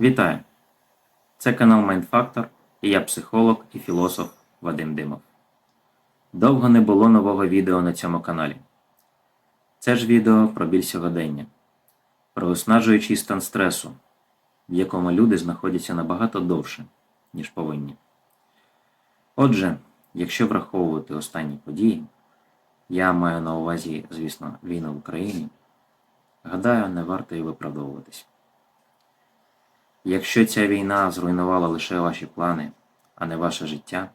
Вітаю! Це канал Майндфактор і я психолог і філософ Вадим Димов. Довго не було нового відео на цьому каналі. Це ж відео про біль сьогодення, про виснажуючий стан стресу, в якому люди знаходяться набагато довше, ніж повинні. Отже, якщо враховувати останні події, я маю на увазі, звісно, війну в Україні, гадаю, не варто і виправдовуватись. Якщо ця війна зруйнувала лише ваші плани, а не ваше життя,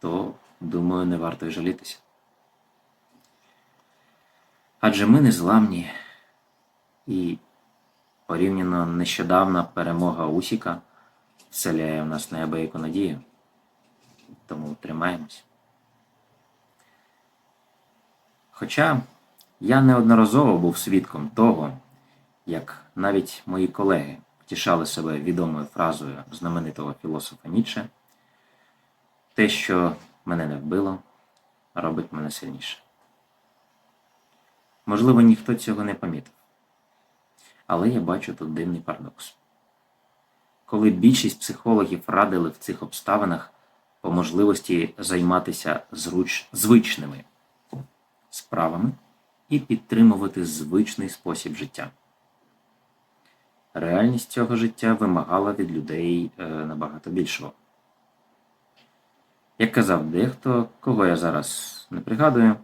то, думаю, не варто й жалітися. Адже ми незламні і порівняно нещодавна перемога Усіка вселяє в нас неабияку надію. Тому тримаємось. Хоча я неодноразово був свідком того, як навіть мої колеги втішали себе відомою фразою знаменитого філософа Ніцше те, що мене не вбило, робить мене сильніше. Можливо, ніхто цього не помітив. Але я бачу тут дивний парадокс. Коли більшість психологів радили в цих обставинах по можливості займатися зруч... звичними справами і підтримувати звичний спосіб життя. Реальність цього життя вимагала від людей е, набагато більшого. Як казав дехто, кого я зараз не пригадую,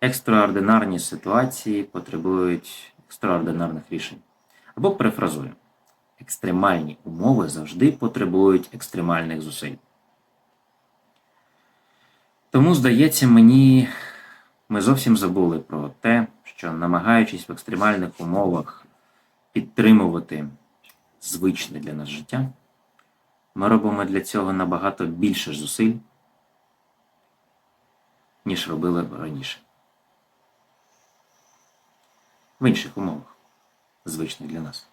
екстраординарні ситуації потребують екстраординарних рішень. Або перефразую, екстремальні умови завжди потребують екстремальних зусиль. Тому, здається, мені ми зовсім забули про те, що намагаючись в екстремальних умовах підтримувати звичне для нас життя, ми робимо для цього набагато більше зусиль, ніж робили раніше. В інших умовах, звичних для нас.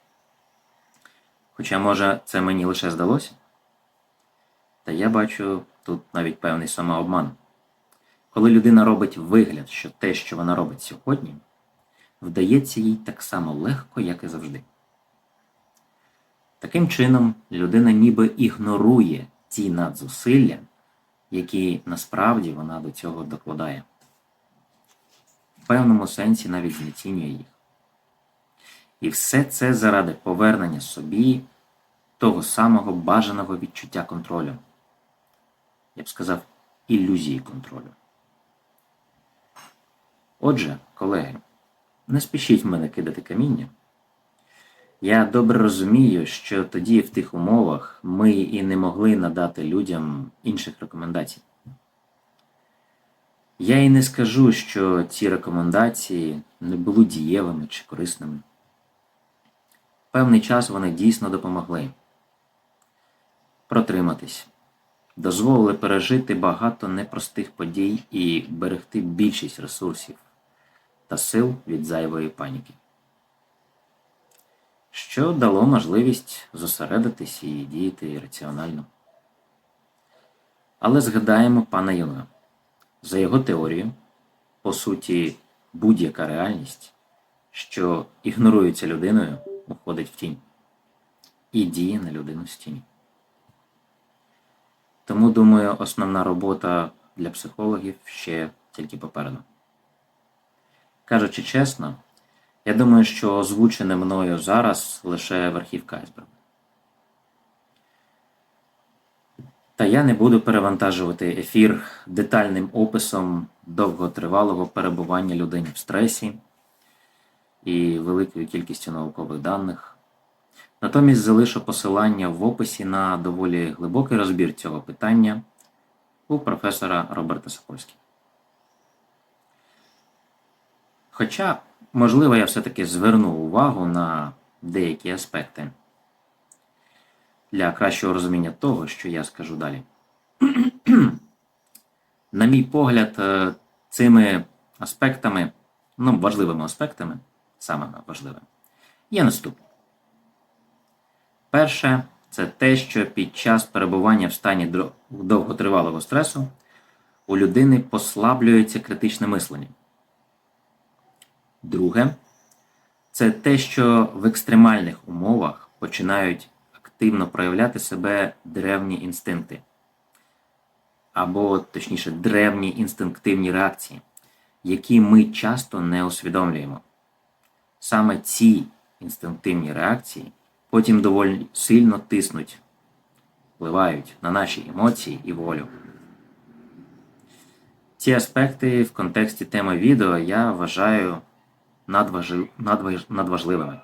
Хоча, може, це мені лише здалося, та я бачу тут навіть певний самообман. Коли людина робить вигляд, що те, що вона робить сьогодні, вдається їй так само легко, як і завжди. Таким чином, людина ніби ігнорує ті надзусилля, які насправді вона до цього докладає. В певному сенсі навіть знецінює їх. І все це заради повернення собі того самого бажаного відчуття контролю. Я б сказав, ілюзії контролю. Отже, колеги, не спішіть в мене кидати каміння. Я добре розумію, що тоді в тих умовах ми і не могли надати людям інших рекомендацій. Я і не скажу, що ці рекомендації не були дієвими чи корисними. Певний час вони дійсно допомогли протриматись, дозволили пережити багато непростих подій і берегти більшість ресурсів та сил від зайвої паніки, що дало можливість зосередитись і діяти раціонально. Але згадаємо пана Юнга. За його теорією, по суті, будь-яка реальність, що ігнорується людиною, уходить в тінь і діє на людину з тіні. Тому, думаю, основна робота для психологів ще тільки попереду. Кажучи чесно, я думаю, що озвучене мною зараз лише верхівка айсбергу. Та я не буду перевантажувати ефір детальним описом довготривалого перебування людини в стресі і великою кількістю наукових даних. Натомість залишу посилання в описі на доволі глибокий розбір цього питання у професора Роберта Сокольського. Хоча, можливо, я все-таки зверну увагу на деякі аспекти для кращого розуміння того, що я скажу далі. На мій погляд, е, цими аспектами, ну, важливими аспектами, саме важливим, є наступне. Перше, це те, що під час перебування в стані довготривалого стресу у людини послаблюється критичне мислення. Друге, це те, що в екстремальних умовах починають активно проявляти себе древні інстинкти, або, точніше, древні інстинктивні реакції, які ми часто не усвідомлюємо. Саме ці інстинктивні реакції потім доволі сильно тиснуть, впливають на наші емоції і волю. Ці аспекти в контексті теми відео я вважаю надважливими.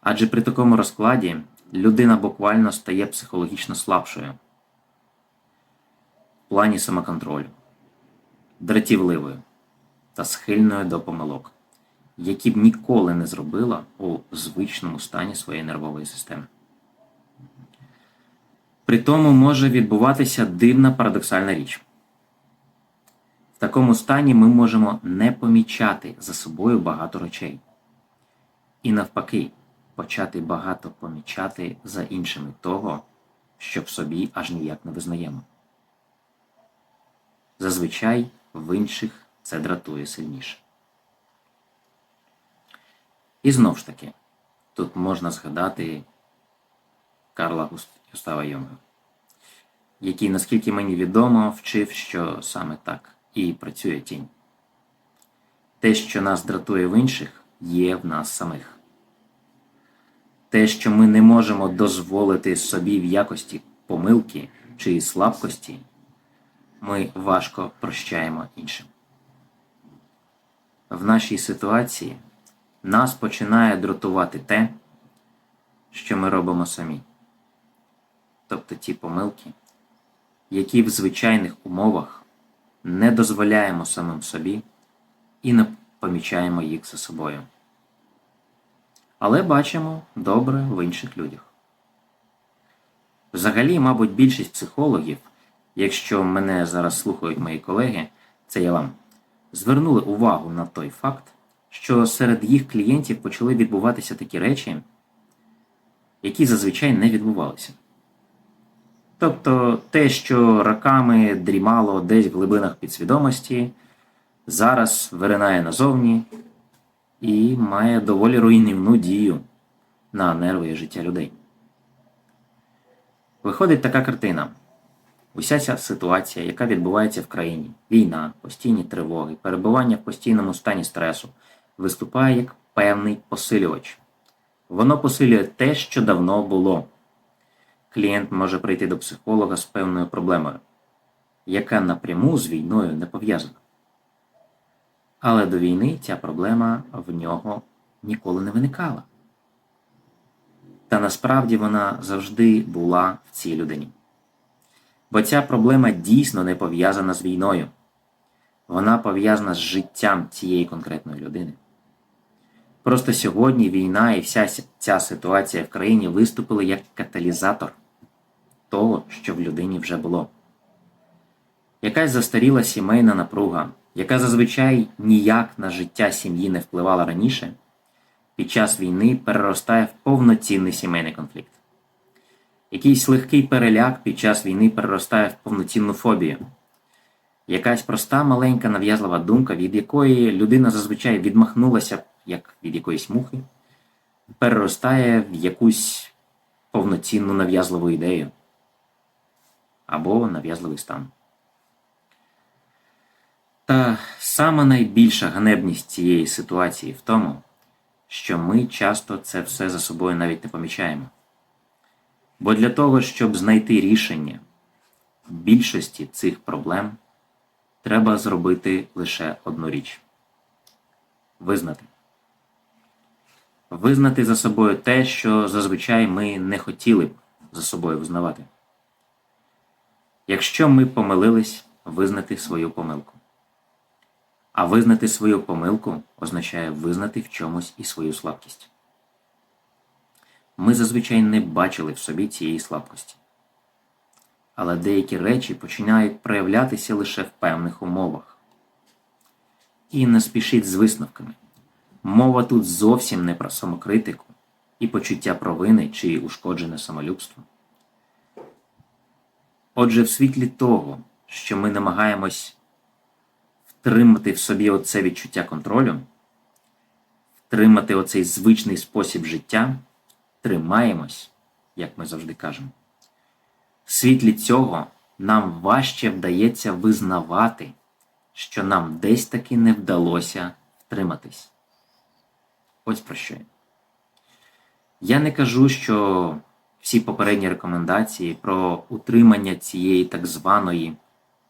Адже при такому розкладі людина буквально стає психологічно слабшою в плані самоконтролю, дратівливою та схильною до помилок, які б ніколи не зробила у звичному стані своєї нервової системи. При тому може відбуватися дивна парадоксальна річ. В такому стані ми можемо не помічати за собою багато речей. І навпаки, почати багато помічати за іншими того, що в собі аж ніяк не визнаємо. Зазвичай в інших це дратує сильніше. І знов ж таки, тут можна згадати Карла Густ- Густава Йонга, який, наскільки мені відомо, вчив, що саме так і працює тінь. Те, що нас дратує в інших, є в нас самих. Те, що ми не можемо дозволити собі в якості помилки чи слабкості, ми важко прощаємо іншим. В нашій ситуації нас починає дратувати те, що ми робимо самі. Тобто ті помилки, які в звичайних умовах не дозволяємо самим собі і не помічаємо їх за собою. Але бачимо добре в інших людях. Взагалі, мабуть, більшість психологів, якщо мене зараз слухають мої колеги, це я вам, звернули увагу на той факт, що серед їх клієнтів почали відбуватися такі речі, які зазвичай не відбувалися. Тобто те, що роками дрімало десь в глибинах підсвідомості, зараз виринає назовні і має доволі руйнівну дію на нерви і життя людей. Виходить така картина. Уся ця ситуація, яка відбувається в країні, війна, постійні тривоги, перебування в постійному стані стресу, виступає як певний посилювач. Воно посилює те, що давно було. Клієнт може прийти до психолога з певною проблемою, яка напряму з війною не пов'язана. Але до війни ця проблема в нього ніколи не виникала. Та насправді вона завжди була в цій людині. Бо ця проблема дійсно не пов'язана з війною. Вона пов'язана з життям цієї конкретної людини. Просто сьогодні війна і вся ця ситуація в країні виступили як каталізатор того, що в людині вже було. Якась застаріла сімейна напруга, яка зазвичай ніяк на життя сім'ї не впливала раніше, під час війни переростає в повноцінний сімейний конфлікт. Якийсь легкий переляк під час війни переростає в повноцінну фобію. Якась проста маленька нав'язлива думка, від якої людина зазвичай відмахнулася, як від якоїсь мухи, переростає в якусь повноцінну нав'язливу ідею або нав'язливий стан. Та сама найбільша ганебність цієї ситуації в тому, що ми часто це все за собою навіть не помічаємо. Бо для того, щоб знайти рішення більшості цих проблем, треба зробити лише одну річ визнати. Визнати за собою те, що зазвичай ми не хотіли б за собою визнавати. Якщо ми помилились, визнати свою помилку. А визнати свою помилку означає визнати в чомусь і свою слабкість. Ми зазвичай не бачили в собі цієї слабкості. Але деякі речі починають проявлятися лише в певних умовах. І не спішіть з висновками. Мова тут зовсім не про самокритику і почуття провини чи ушкоджене самолюбство. Отже, в світлі того, що ми намагаємось втримати в собі оце відчуття контролю, втримати оцей звичний спосіб життя, тримаємось, як ми завжди кажемо. В світлі цього нам важче вдається визнавати, що нам десь таки не вдалося втриматись. Ось про що я. Я не кажу, що всі попередні рекомендації про утримання цієї так званої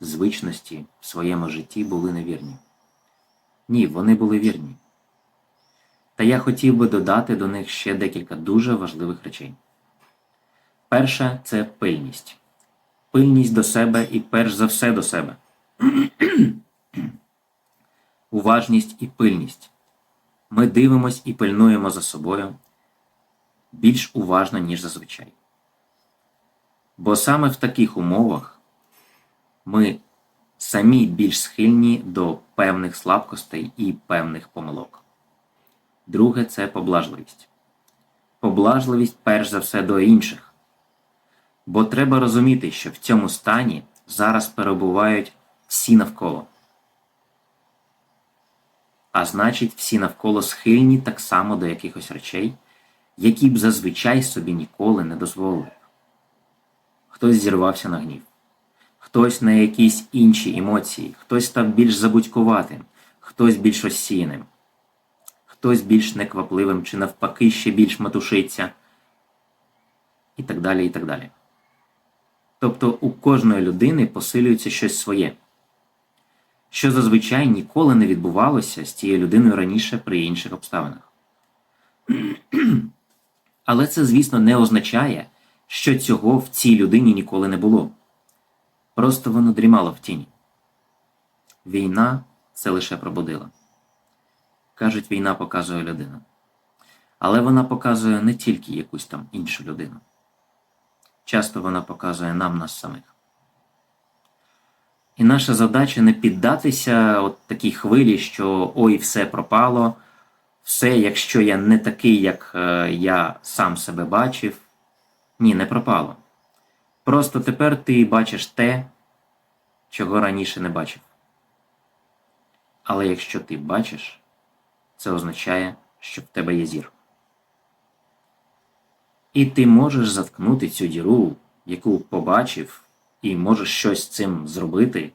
звичності в своєму житті були невірні. Ні, вони були вірні. Та я хотів би додати до них ще декілька дуже важливих речей. Перше це пильність. Пильність до себе і перш за все до себе. Уважність і пильність. Ми дивимось і пильнуємо за собою більш уважно, ніж зазвичай. Бо саме в таких умовах ми самі більш схильні до певних слабкостей і певних помилок. Друге це поблажливість. Поблажливість перш за все до інших. Бо треба розуміти, що в цьому стані зараз перебувають всі навколо. А значить, всі навколо схильні так само до якихось речей, які б зазвичай собі ніколи не дозволили. Хтось зірвався на гнів, хтось на якісь інші емоції, хтось став більш забудькуватим, хтось більш розсіяним, хтось більш неквапливим чи навпаки ще більш матушиться, і так далі, і так далі. Тобто у кожної людини посилюється щось своє, що зазвичай ніколи не відбувалося з цією людиною раніше при інших обставинах. Але це, звісно, не означає, що цього в цій людині ніколи не було. Просто воно дрімало в тіні. Війна це лише пробудила. Кажуть, війна показує людину. Але вона показує не тільки якусь там іншу людину. Часто вона показує нам нас самих. І наша задача не піддатися от такій хвилі, що ой, все пропало, все, якщо я не такий, як е, я сам себе бачив. Ні, не пропало. Просто тепер ти бачиш те, чого раніше не бачив. Але якщо ти бачиш, це означає, що в тебе є зір. І ти можеш заткнути цю діру, яку побачив, і можеш щось з цим зробити,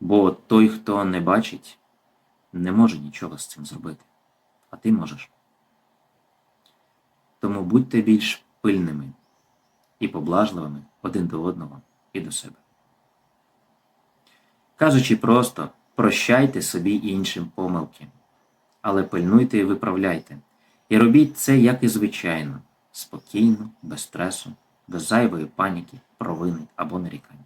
бо той, хто не бачить, не може нічого з цим зробити. А ти можеш. Тому будьте більш пильними і поблажливими один до одного і до себе. Кажучи просто, прощайте собі іншим помилки, але пильнуйте і виправляйте, і робіть це, як і звичайно, спокійно, без стресу, без зайвої паніки, провини або нарікань.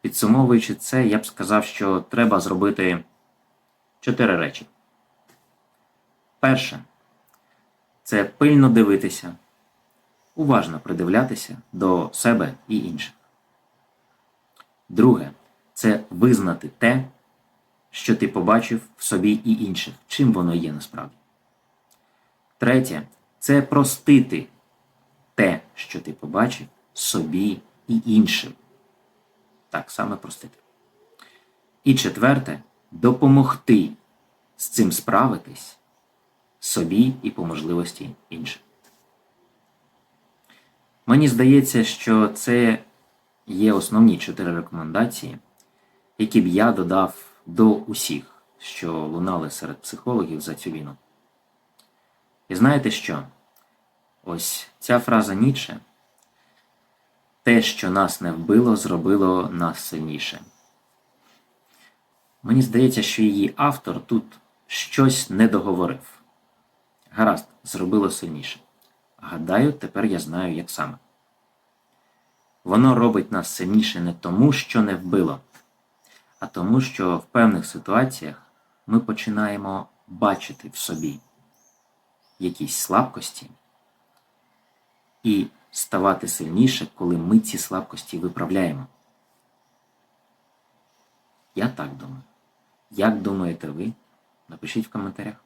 Підсумовуючи це, я б сказав, що треба зробити чотири речі. Перше це пильно дивитися, уважно придивлятися до себе і інших. Друге це визнати те, що ти побачив в собі і інших, чим воно є насправді. Третє це простити те, що ти побачив собі і іншим. Так саме простити. І четверте допомогти з цим справитись собі і по можливості іншим. Мені здається, що це є основні чотири рекомендації, які б я додав до усіх, що лунали серед психологів за цю війну. І знаєте що? Ось ця фраза Ніче те, що нас не вбило, зробило нас сильніше. Мені здається, що її автор тут щось не договорив. Гаразд, зробило сильніше. Гадаю, тепер я знаю, як саме. Воно робить нас сильніше не тому, що не вбило, а тому, що в певних ситуаціях ми починаємо бачити в собі якісь слабкості і ставати сильніше, коли ми ці слабкості виправляємо. Я так думаю. Як думаєте ви? Напишіть в коментарях.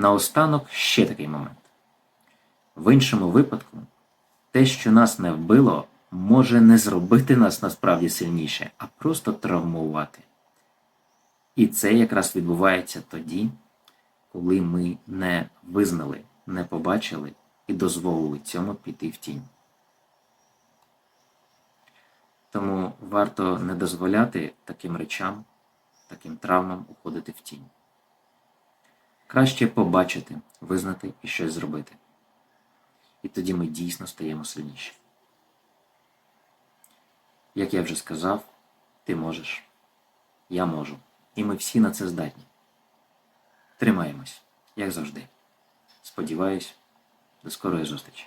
Наостанок ще такий момент. В іншому випадку, те, що нас не вбило, може не зробити нас насправді сильніше, а просто травмувати. І це якраз відбувається тоді, коли ми не визнали, не побачили і дозволили цьому піти в тінь. Тому варто не дозволяти таким речам, таким травмам уходити в тінь. Краще побачити, визнати і щось зробити. І тоді ми дійсно стаємо сильніші. Як я вже сказав, ти можеш, я можу, і ми всі на це здатні. Тримаємось, як завжди. Сподіваюсь, до скорої зустрічі.